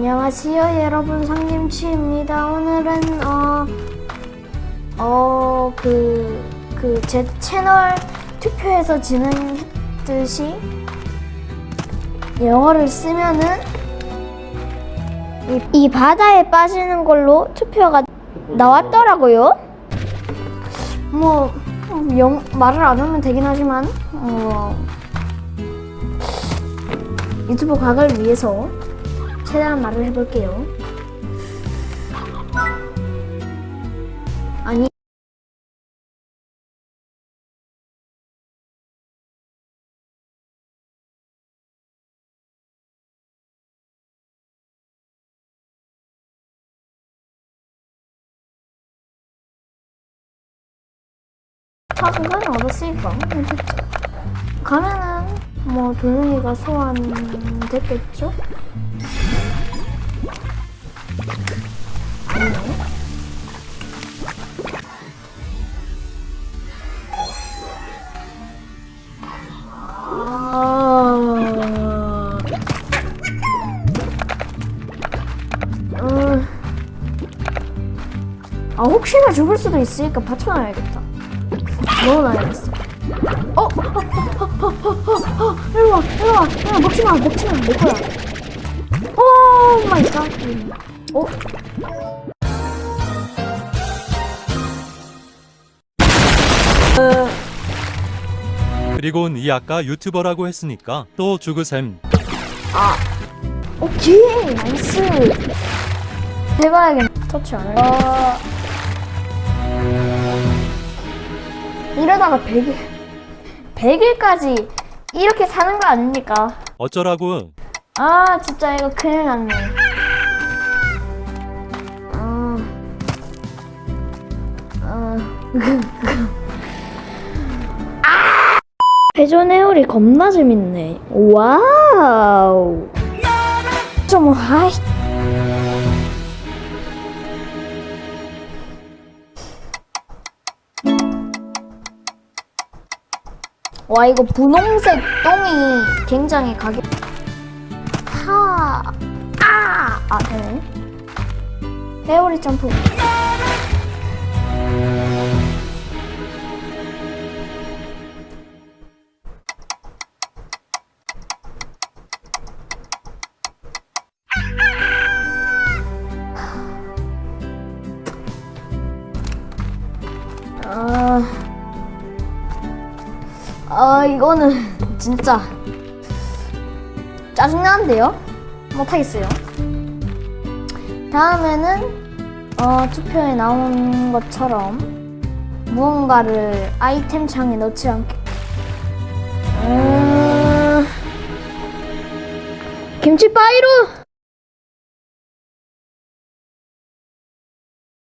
안녕하세요 여러분. 상김치입니다. 오늘은 어, 어어그 그 제 채널 투표에서 진행했듯이 영어를 쓰면은 이, 이 바다에 빠지는 걸로 투표가 나왔더라고요. 뭐 음, 영, 말을 안 하면 되긴 하지만 어, 유튜브 각을 위해서 최대한 말을 해볼게요. 아니. 다 공간을 얻었으니까 가면은 뭐 도윤이가 소환됐겠죠? 아... 음... 아 혹시나 죽을 수도 있으니까 받쳐놔야겠다. 넣어놔야겠어. 어? 어? 어? 어? 어? 어? 어? 일로 와, 일로 와, 일로 와, 먹지 마, 먹지 마, 내 거야. 오 마이 갓. 어? 그리곤 이 아까 유튜버라고 했으니까 또 죽으셈. 오케이, 나이스. 해봐야겠네. 터치 안 해. 어... 이러다가 100일, 100일까지 이렇게 사는 거 아닙니까? 어쩌라고? 아, 진짜 이거 큰일 났네. 아, 아! 회전 회오리 겁나 재밌네. 와우. 좀, 아이. 와, 이거 분홍색 똥이 굉장히 가격. 하, 아, 아, 되네. 회오리 점프. 아, 아, 이거는 진짜 짜증나는데요? 못하겠어요. 다음에는 어, 투표에 나온 것처럼 무언가를 아이템 창에 넣지 않게. 음... 김치 파이로